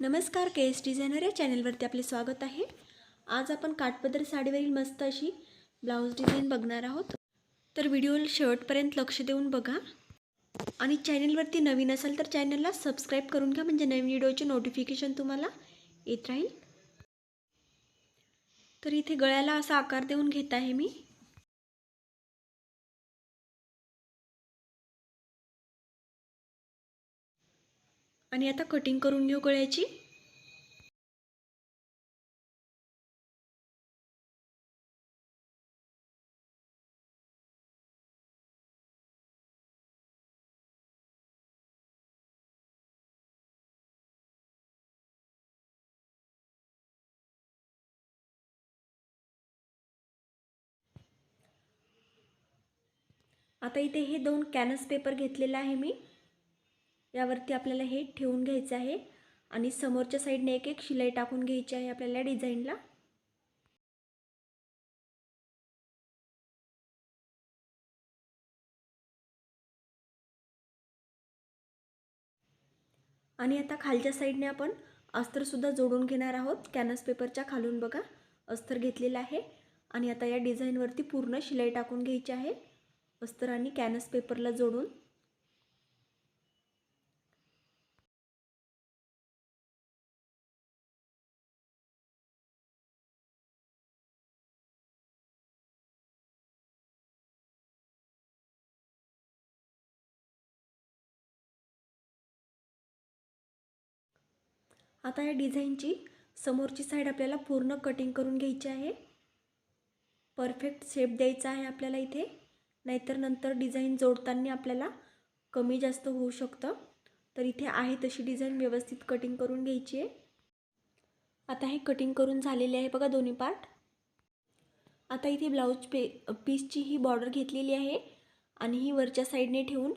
नमस्कार के S designer या चॅनलवरती आपले स्वागत आहे. आज आपण काठपदर साडीवरील मस्त अशी ब्लाऊज डिझाईन बघणार आहोत. तर व्हिडिओ शेवटपर्यंत लक्ष देऊन बघा. आणि चॅनलवरती नवीन असाल तर चॅनलला सबस्क्राईब करून घ्या म्हणजे नवीन व्हिडिओचे नोटिफिकेशन तुम्हाला येत राहील. तर इथे गळ्याला असा आकार देऊन घेत आहे मी. आणि आता कटिंग करून घेऊ गळ्याची. आता इथे हे दोन कॅनस पेपर घेतलेला आहे मी. यावरती आपल्याला हे ठेवून घ्यायचं आहे. आणि समोरच्या साईडने एक एक शिलाई टाकून घ्यायची आहे आपल्याला डिझाईनला. आणि आता खालच्या साईडने आपण अस्तरसुद्धा जोडून घेणार आहोत. कॅनस पेपरच्या खालून बघा अस्तर घेतलेलं आहे. आणि आता या डिझाईनवरती पूर्ण शिलाई टाकून घ्यायची आहे. अस्तर आणि कॅनस पेपरला जोडून. आता या डिझाईनची समोरची साईड आपल्याला पूर्ण कटिंग करून घ्यायची आहे. परफेक्ट शेप द्यायचा आहे आपल्याला इथे. नाहीतर नंतर डिझाईन जोडताना आपल्याला कमी जास्त होऊ शकतं. तर इथे आहे तशी डिझाईन व्यवस्थित कटिंग करून घ्यायची आहे. आता हे कटिंग करून झालेले आहे बघा दोन्ही पार्ट. आता इथे ब्लाऊज पे पीसची ही बॉर्डर घेतलेली आहे आणि ही वरच्या साईडने ठेवून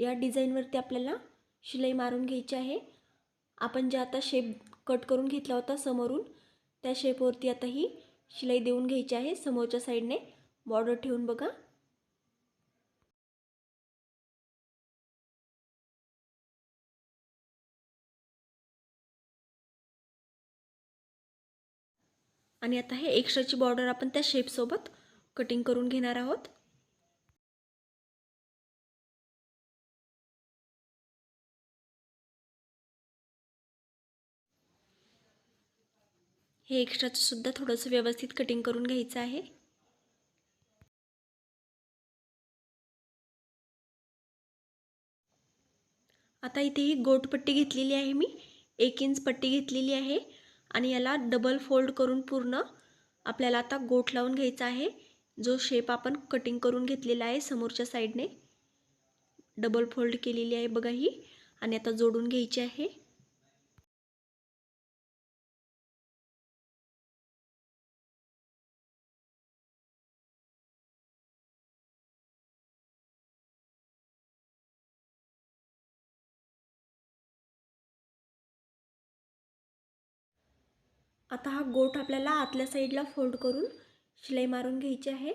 या डिझाईनवरती आपल्याला शिलाई मारून घ्यायची आहे. आपण जे आता शेप कट करून घेतला होता समोरून त्या शेपवरती आता ही शिलाई देऊन घ्यायची आहे. समोरच्या साईडने बॉर्डर ठेवून बघा. आणि आता हे एक्स्ट्राची बॉर्डर आपण त्या शेपसोबत कटिंग करून घेणार आहोत. हे एक्स्ट्राचं सुद्धा थोडंसं व्यवस्थित कटिंग करून घ्यायचं आहे. आता इथे ही गोटपट्टी घेतलेली आहे मी. एक इंच पट्टी घेतलेली आहे आणि याला डबल फोल्ड करून पूर्ण आपल्याला आता गोट लावून घ्यायचा आहे. जो शेप आपण कटिंग करून घेतलेला आहे समोरच्या साईडने डबल फोल्ड केलेली आहे बघा ही. आणि आता जोडून घ्यायची आहे. आता हा गोट आपल्याला आतल्या साईडला फोल्ड करून शिलाई मारून घ्यायची आहे.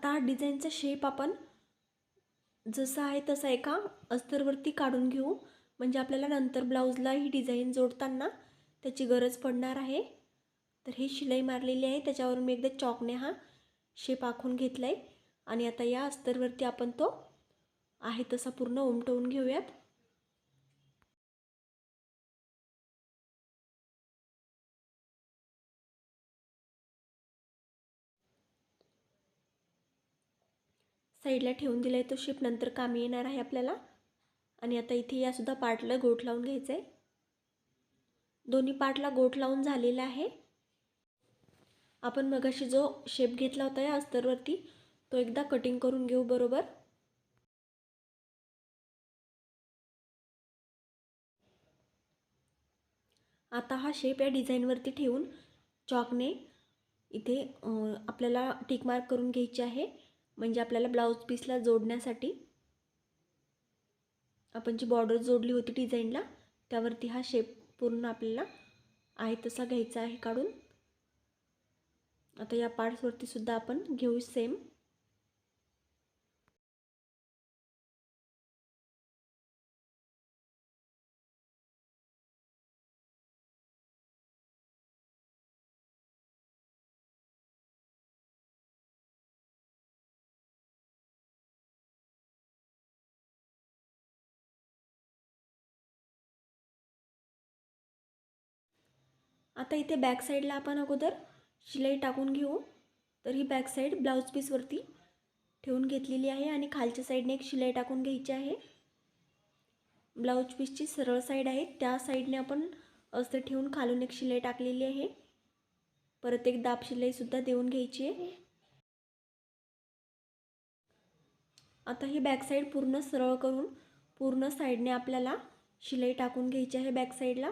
आता हा डिझाईनचा शेप आपण जसा आहे तसा एका अस्तरवरती काढून घेऊ. म्हणजे आपल्याला नंतर ब्लाऊजला ही डिझाईन जोडताना त्याची गरज पडणार आहे. तर हे शिलाई मारलेली आहे. त्याच्यावरून मी एकदा चॉकने हा शेप आखून घेतला आहे आणि आता या अस्तरवरती आपण तो आहे तसा पूर्ण उमटवून घेऊयात. साईडला ठेवून दिला आहे तो शेप नंतर कामी येणार आहे आपल्याला. आणि आता इथे यासुद्धा पार्टला गोठ लावून घ्यायचं आहे दोन्ही पार्टला गोठ लावून झालेला आहे. आपण मगाशी जो शेप घेतला होता या अस्तरवरती तो एकदा कटिंग करून घेऊ बरोबर. आता हा शेप या डिझाईनवरती ठेवून चॉकने इथे आपल्याला टिक मार्क करून घ्यायची आहे. म्हणजे आपल्याला ब्लाऊज पीसला जोडण्यासाठी आपण जी बॉर्डर जोडली होती डिझाईनला त्यावरती हा शेप पूर्ण आपल्याला आहे तसा घ्यायचा आहे काढून. आता या पार्ट्सवरतीसुद्धा आपण घेऊ सेम आता इथे बॅक साईडला आपण अगोदर शिलाई टाकून घेऊ. तर ही बॅक साईड ब्लाऊज पीसवरती ठेवून घेतलेली आहे आणि खालच्या साईडने एक शिलाई टाकून घ्यायची आहे. ब्लाऊज पीसची सरळ साईड आहे. त्या साईडने आपण असं ठेवून खालून एक शिलाई टाकलेली आहे. परत एक दाब शिलाईसुद्धा देऊन घ्यायची आहे. आता ही बॅक साईड पूर्ण सरळ करून पूर्ण साईडने आपल्याला शिलाई टाकून घ्यायची आहे बॅक साईडला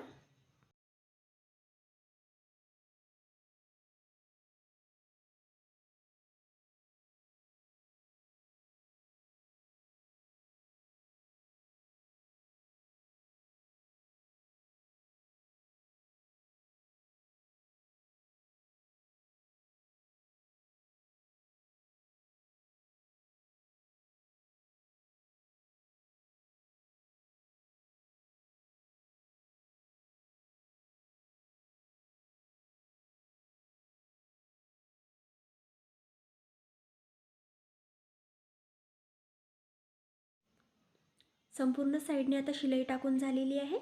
संपूर्ण साईडने आता शिलाई टाकून झालेली आहे.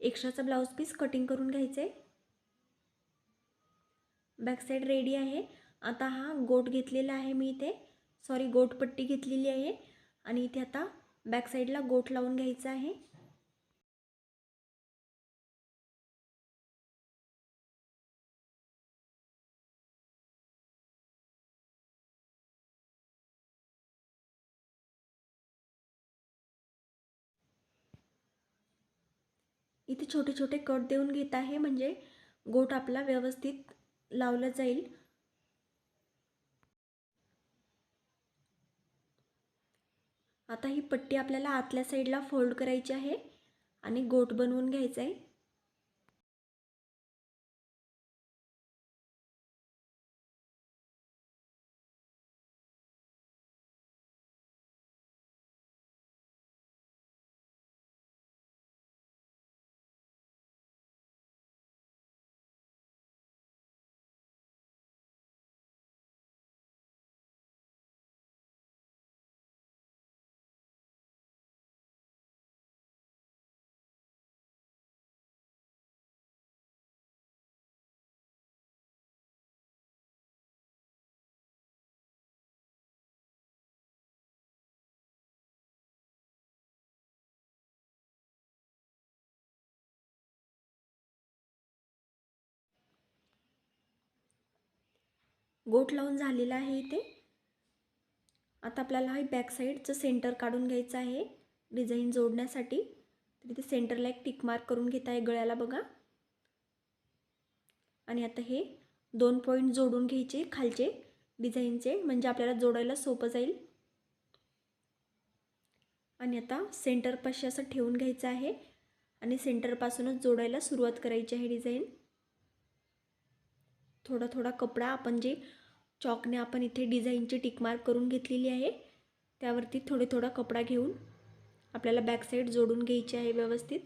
एक्स्ट्राचा ब्लाऊज पीस कटिंग करून घ्यायचं आहे बॅक साईड रेडी आहे. आता हा गोट घेतलेला आहे मी इथे. सॉरी गोटपट्टी घेतलेली आहे. आणि इथे आता बॅक साईडला गोट लावून घ्यायचा आहे. इथे छोटे छोटे कट देऊन घेत आहे म्हणजे गोट आपला व्यवस्थित लावला जाईल. आता ही पट्टी आपल्याला आतल्या साईडला फोल्ड करायची आहे आणि गोट बनवून घ्यायचा आहे. गोट लावून झालेला आहे इथे. आता आपल्याला हा बॅक साईडचं सेंटर काढून घ्यायचं आहे डिझाईन जोडण्यासाठी. तर इथे सेंटरला एक टिक मार्क करून घेत आहे गळ्याला बघा. आणि आता हे दोन पॉईंट जोडून घ्यायचे खालचे डिझाईनचे म्हणजे आपल्याला जोडायला सोपं जाईल. आणि आता सेंटरपाशी असं ठेवून घ्यायचं आहे आणि सेंटरपासूनच जोडायला सुरुवात करायची आहे डिझाईन थोडा थोडा कपडा आपण जे चॉकने आपण इथे डिझाईनची टिकमार्क करून घेतलेली आहे. त्यावरती थोडे थोडा कपडा घेऊन आपल्याला बॅक साईड जोडून घ्यायची आहे व्यवस्थित.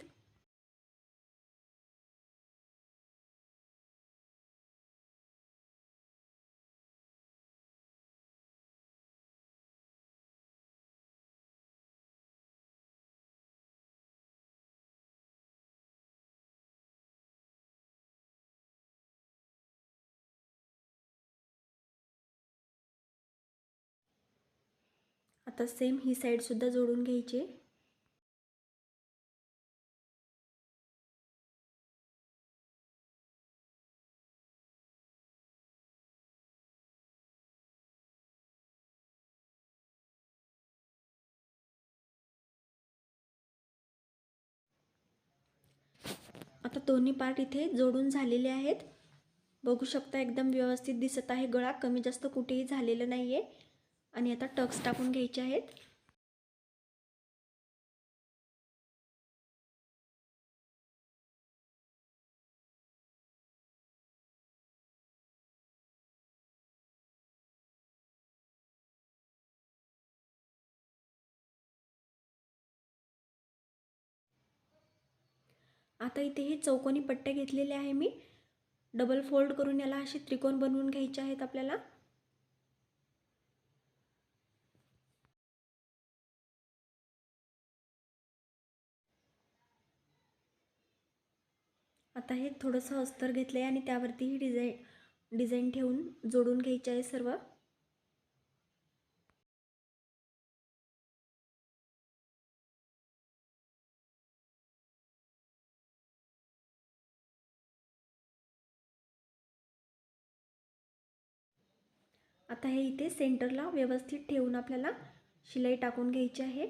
आता सेम ही साईडसुद्धा जोडून घ्यायची. आहे आता दोन्ही पार्ट इथे जोडून झालेले आहेत. बघू शकता एकदम व्यवस्थित दिसत आहे गळा. कमी जास्त कुठेही झालेलं नाही आहे आणि आता टक्स टाकून घ्यायचे आहेत. आता इथे हे चौकोनी पट्ट्या घेतलेले आहे मी. डबल फोल्ड करून याला असे त्रिकोण बनवून घ्यायचे आहेत आपल्याला. आता हे थोडंसं अस्तर घेतलं आहे आणि त्यावरती ही डिझाईन डिझाईन ठेवून जोडून घ्यायची आहे सर्व. आता हे इथे सेंटरला व्यवस्थित ठेवून आपल्याला शिलाई टाकून घ्यायची आहे.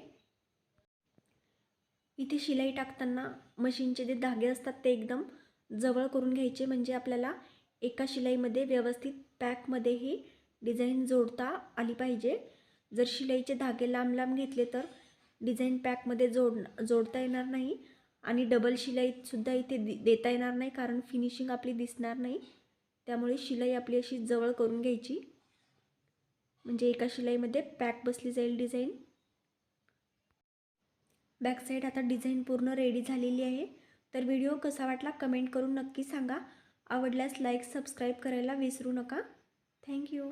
इथे शिलाई टाकताना मशीनचे जे धागे असतात ते एकदम जवळ करून घ्यायचे म्हणजे आपल्याला एका शिलाईमध्ये व्यवस्थित पॅकमध्ये ही डिझाईन जोडता आली पाहिजे. जर शिलाईचे धागे लांब लांब घेतले तर डिझाईन पॅकमध्ये जोड जोडता येणार नाही आणि डबल शिलाईसुद्धा इथे दि देता येणार नाही कारण फिनिशिंग आपली दिसणार नाही. त्यामुळे शिलाई आपली अशी जवळ करून घ्यायची. म्हणजे एका शिलाईमध्ये पॅक बसली जाईल डिझाईन. बॅकसाईड आता डिझाईन पूर्ण रेडी झालेली आहे. तर व्हिडिओ कसा वाटला कमेंट करून नक्की सांगा. आवडल्यास लाईक सबस्क्राईब करायला विसरू नका. थँक्यू